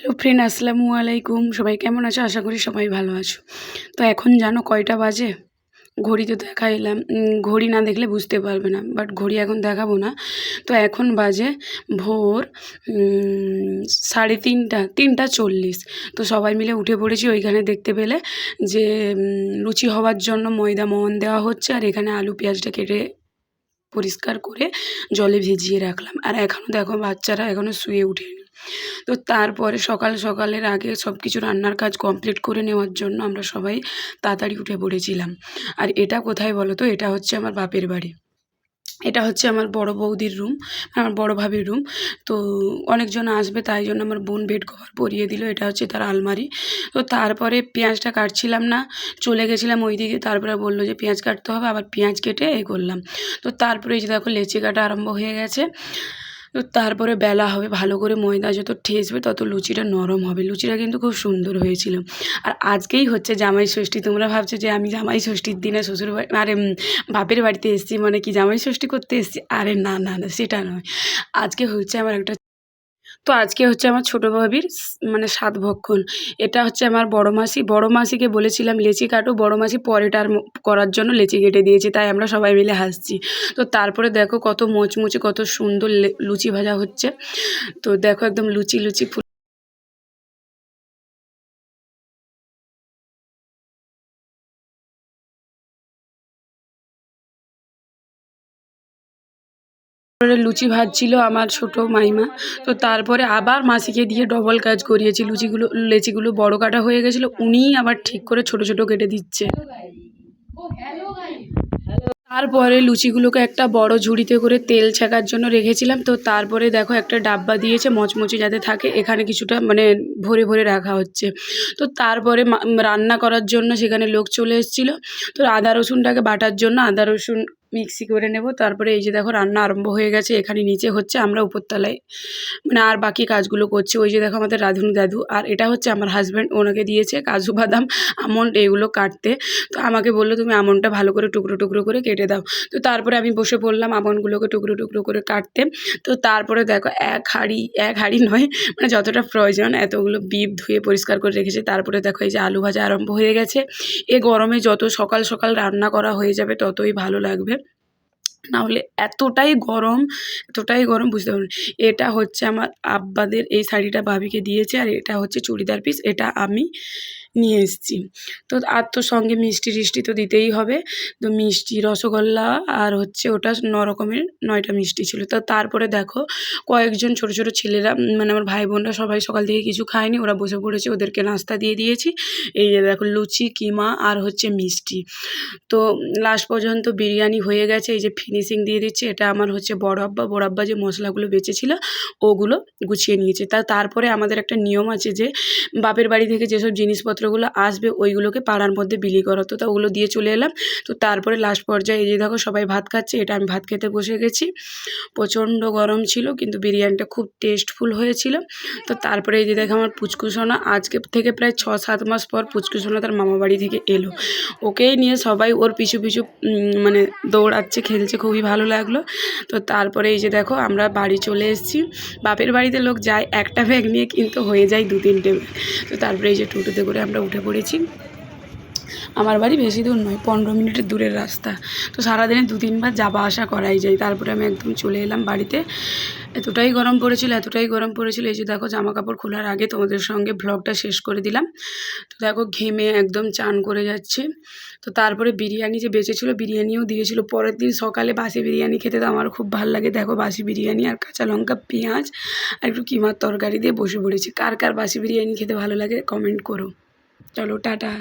Hello friend আসসালামু আলাইকুম। সবাই কেমন আছো? আশা করি সবাই ভালো আছো। তো এখন জানো কয়টা বাজে? ঘড়ি তো দেখাইলাম। উম, ঘড়ি না দেখলে বুঝতে পারবে না বাট ঘড়ি এখন দেখাবো না। তো এখন বাজে ভোর সাড়ে তিনটা তিনটা চল্লিশ। তো সবাই মিলে উঠে পড়েছি ওইখানে দেখতে পেলে যে লুচি হওয়ার জন্য ময়দা মন দেওয়া হচ্ছে আর এখানে আলু পেঁয়াজটা কেটে পরিষ্কার করে জলে ভিজিয়ে রাখলাম। আর এখনও দেখো বাচ্চারা এখনও শুয়ে ওঠেনি তো তারপরে সকাল সকালের আগে সব কিছু রান্নার কাজ কমপ্লিট করে নেওয়ার জন্য আমরা সবাই তাড়াতাড়ি উঠে পড়েছিলাম। আর এটা কোথায় বলো তো? এটা হচ্ছে আমার বাপের বাড়ি। এটা হচ্ছে আমার বড় বৌদির রুম আমার বড় ভাবির রুম তো অনেকজন আসবে, তাই জন্য আমার বোন বেড কভার পরিয়ে দিল, এটা হচ্ছে তার আলমারি। তো তারপরে পেঁয়াজটা কাটছিলাম না, চলে গেছিলাম ওই দিকে তারপরে বলল যে পেঁয়াজ কাটতে হবে, আবার পেঁয়াজ কেটে এ করলাম। তো তারপরে এই যে দেখো লেচি কাটা আরম্ভ হয়ে গেছে। তারপরে বেলা হবে, ভালো করে ময়দা যত ঠেসবে তত লুচিটা নরম হবে। লুচিটা কিন্তু খুব সুন্দর হয়েছিল। আর আজকেই হচ্ছে জামাই ষষ্ঠী। তোমরা ভাবছ যে আমি জামাই ষষ্ঠীর দিনে শ্বশুর বাড়ি, আরে বাপের বাড়িতে এসেছি মানে কি জামাই ষষ্ঠী করতে এসেছি? আরে না না না, সেটা নয়। আজকে হচ্ছে আমার একটা তো আজকে হচ্ছে আমার ছোটো ভাবির মানে সাত ভক্ষণ। এটা হচ্ছে আমার বড় মাসি। বড় মাসিকে বলেছিলাম লেচি কাটো, বড় মাসি পরেটার করার জন্য লেচি কেটে দিয়েছে, তাই আমরা সবাই মিলে হাসছি। তো তারপরে দেখো কত মোচমুচে, কত সুন্দর লুচি ভাজা হচ্ছে। তো দেখো একদম লুচি লুচি লুচি ভাজছিল আমার ছোট মাইমা। তো তারপরে আবার মাসিকে দিয়ে ডবল কাজ করিয়েছি। লুচিগুলো, লেচিগুলো বড় কাটা হয়ে গেছিল, উনিই আবার ঠিক করে ছোট ছোট কেটে দিচ্ছে। তারপরে লুচিগুলোকে একটা বড় ঝুড়িতে করে তেল ছেঁকার জন্য রেখেছিলাম। তো তারপরে দেখো একটা ডাব্বা দিয়েছে, মচমচে যাতে থাকে, এখানে কিছুটা মানে ভরে ভরে রাখা হচ্ছে। তো তারপরে রান্না করার জন্য সেখানে লোক চলে এসেছিল। তো আদা রসুনটাকে বাটার জন্য, আদা রসুন মিক্সি করে নেব। তারপরে এই যে দেখো রান্না আরম্ভ হয়ে গেছে, এখানে নিচে হচ্ছে আমরা উপরতলায়। মানে আর বাকি কাজগুলো করছি। ওই যে দেখো আমাদের রাধুন দাদু। আর এটা হচ্ছে আমার হাজব্যান্ড ওনাকে দিয়েছে কাজু বাদাম আমন্ড এগুলো কাটতে। তো আমাকে বলল, তুমি আমনটা ভালো করে টুকরো টুকরো করে কেটে দাও। তো তারপরে আমি বসে পড়লাম আমনগুলোকে টুকরো টুকরো করে কাটতে। তো তারপরে দেখো এক হাঁড়ি এক হাঁড়ি নয় মানে যতটা প্রয়োজন, এতগুলো বিপ ধুয়ে পরিষ্কার করে রেখেছি। তারপরে দেখো এই যে আলু ভাজা আরম্ভ হয়ে গেছে। এ গরমে যত সকাল সকাল রান্না করা হয়ে যাবে, ততই ভালো লাগবে। না হলে এতটাই গরম এতটাই গরম, বুঝতে পারবেন এটা হচ্ছে আমার আব্বাদের, এই শাড়িটা ভাবিকে দিয়েছে আর এটা হচ্ছে চুড়িদার পিস এটা আমি নিয়ে এসেছি। তো আর তো সঙ্গে মিষ্টি টিষ্টি তো দিতেই হবে। তো মিষ্টি রসগোল্লা আর হচ্ছে ওটা ন রকমের নয়টা মিষ্টি ছিল। তো তারপরে দেখো কয়েকজন ছোট ছোট ছেলেরা মানে আমার ভাই বোনরা সবাই সকাল থেকে কিছু খায়নি। ওরা বসে পড়েছে, ওদেরকে নাস্তা দিয়ে দিয়েছি। এই যে দেখো লুচি, কিমা আর হচ্ছে মিষ্টি। তো লাস্ট পর্যন্ত বিরিয়ানি হয়ে গেছে। এই যে ফিনিশিং দিয়ে দিচ্ছে। এটা আমার হচ্ছে বড় আব্বা। বড় আব্বা যে মশলাগুলো বেঁচেছিল, ওগুলো গুছিয়ে নিয়েছে। তা তারপরে আমাদের একটা নিয়ম আছে যে, বাপের বাড়ি থেকে যেসব জিনিসপত্রগুলো আসবে, ওইগুলোকে পাড়ার মধ্যে বিলি করা। তো তা ওগুলো দিয়ে চলে এলাম। তো তারপরে লাস্ট পর্যায়ে এই যে দেখো সবাই ভাত খাচ্ছে, এটা আমি ভাত খেতে বসে গেছি। প্রচণ্ড গরম ছিল, কিন্তু বিরিয়ানিটা খুব টেস্টফুল হয়েছিল। তো তারপরে এই যে দেখো আমার পুচকুসোনা আজকে থেকে প্রায় ছ সাত মাস পর পুচকুসোনা তার মামা বাড়ি থেকে এলো। ওকেই নিয়ে সবাই ওর পিছু পিছু মানে দৌড়াচ্ছে, খেলছে, খুবই ভালো লাগল। তো তারপরে এই যে দেখো আমরা বাড়ি চলে এসেছি। বাপের বাড়িতে লোক যায়, একটা ব্যাগ নিয়ে কিন্তু হয়ে যায় দু তিনটে ব্যাগ তো তারপরে এই যে টোটোতে করে আমরা উঠে পড়েছি। আমার বাড়ি বেশি দূর নয়, পনেরো মিনিটের দূরের রাস্তা। তো সারাদিনে দু তিনবার যাওয়া আসা করাই যায়। তারপরে আমি একদম চলে এলাম বাড়িতে। এতটাই গরম পড়েছিল, এতটাই গরম পড়েছিল। এই যে দেখো জামা কাপড় খোলার আগে তোমাদের সঙ্গে ভ্লগটা শেষ করে দিলাম। তো দেখো, ঘেমে একদম চান করে যাচ্ছে। তো তারপরে বিরিয়ানি যে বেঁচেছিলো, বিরিয়ানিও দিয়েছিল। পরের দিন সকালে বাসি বিরিয়ানি খেতে তো আমার খুব ভালো লাগে। দেখো, বাসি বিরিয়ানি আর কাঁচা লঙ্কা, পেঁয়াজ আর একটু কিমার তরকারি দিয়ে বসে পড়েছি। কার কার বাসি বিরিয়ানি খেতে ভালো লাগে কমেন্ট করো। চলো টাটা।